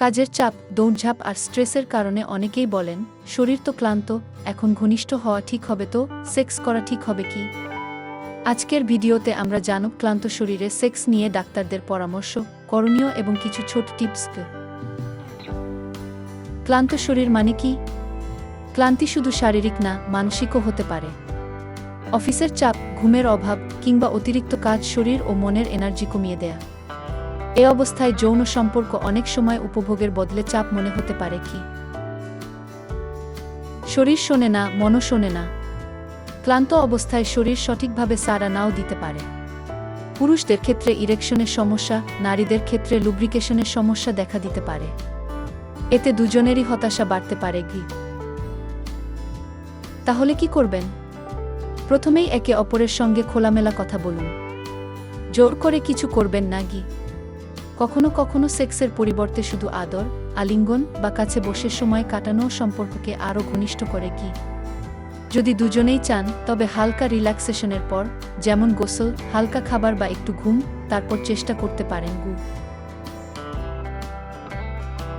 কাজের চাপ, দৌড়ঝাঁপ আর স্ট্রেসের কারণে অনেকেই বলেন, শরীর তো ক্লান্ত, এখন ঘনিষ্ঠ হওয়া ঠিক হবে তো, সেক্স করা ঠিক হবে কি? আজকের ভিডিওতে আমরা জানব ক্লান্ত শরীরে সেক্স নিয়ে ডাক্তারদের পরামর্শ, করণীয় এবং কিছু ছোট টিপস ক্লান্ত শরীর মানে কি? ক্লান্তি শুধু শারীরিক না, মানসিকও হতে পারে। অফিসের চাপ, ঘুমের অভাব কিংবা অতিরিক্ত কাজ শরীর ও মনের এনার্জি কমিয়ে দেয়া। এ অবস্থায় যৌন সম্পর্ক অনেক সময় উপভোগের বদলে চাপ মনে হতে পারে কি? শরীর শোনে না, মনও শোনে না। ক্লান্ত অবস্থায় শরীর সঠিকভাবে সাড়া নাও দিতে পারে। পুরুষদের ক্ষেত্রে ইরেকশনের সমস্যা, নারীদের ক্ষেত্রে লুব্রিকেশনের সমস্যা দেখা দিতে পারে। এতে দুজনেরই হতাশা বাড়তে পারে কি? তাহলে কি করবেন? প্রথমেই একে অপরের সঙ্গে খোলামেলা কথা বলুন। জোর করে কিছু করবেন না গি কখনো কখনো সেক্সের পরিবর্তে শুধু আদর, আলিঙ্গন বা কাছে বসে সময় কাটানো সম্পর্ককে আরও ঘনিষ্ঠ করে কি? যদি দুজনেই চান, তবে হালকা রিল্যাক্সেশনের পর, যেমন গোসল, হালকা খাবার বা একটু ঘুম, তারপর চেষ্টা করতে পারেন গু।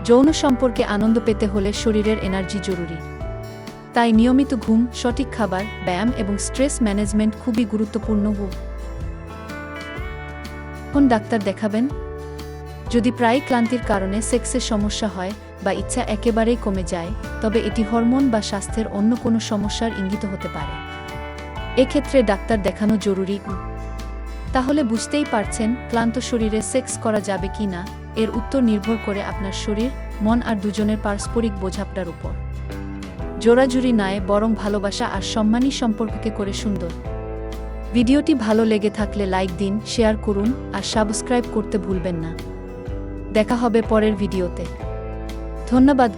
যৌন সম্পর্কে আনন্দ পেতে হলে শরীরের এনার্জি জরুরি। তাই নিয়মিত ঘুম, সঠিক খাবার, ব্যায়াম এবং স্ট্রেস ম্যানেজমেন্ট খুবই গুরুত্বপূর্ণ কোন ডাক্তার দেখাবেন, যদি প্রায় ক্লান্তির কারণে সেক্সের সমস্যা হয় বা ইচ্ছা একেবারেই কমে যায়, তবে এটি হরমোন বা স্বাস্থ্যের অন্য কোনো সমস্যার ইঙ্গিত হতে পারে। এক্ষেত্রে ডাক্তার দেখানো জরুরি। তাহলে বুঝতেই পারছেন ক্লান্ত শরীরে সেক্স করা যাবে কি না এর উত্তর নির্ভর করে আপনার শরীর, মন আর দুজনের পারস্পরিক বোঝাপটার উপর। জোরাজুরি নয়, বরং ভালোবাসা আর সম্মানী সম্পর্ককে করে সুন্দর। ভিডিওটি ভালো লেগে থাকলে লাইক দিন, শেয়ার করুন, আর সাবস্ক্রাইব করতে ভুলবেন না। দেখা হবে পরের ভিডিওতে। ধন্যবাদ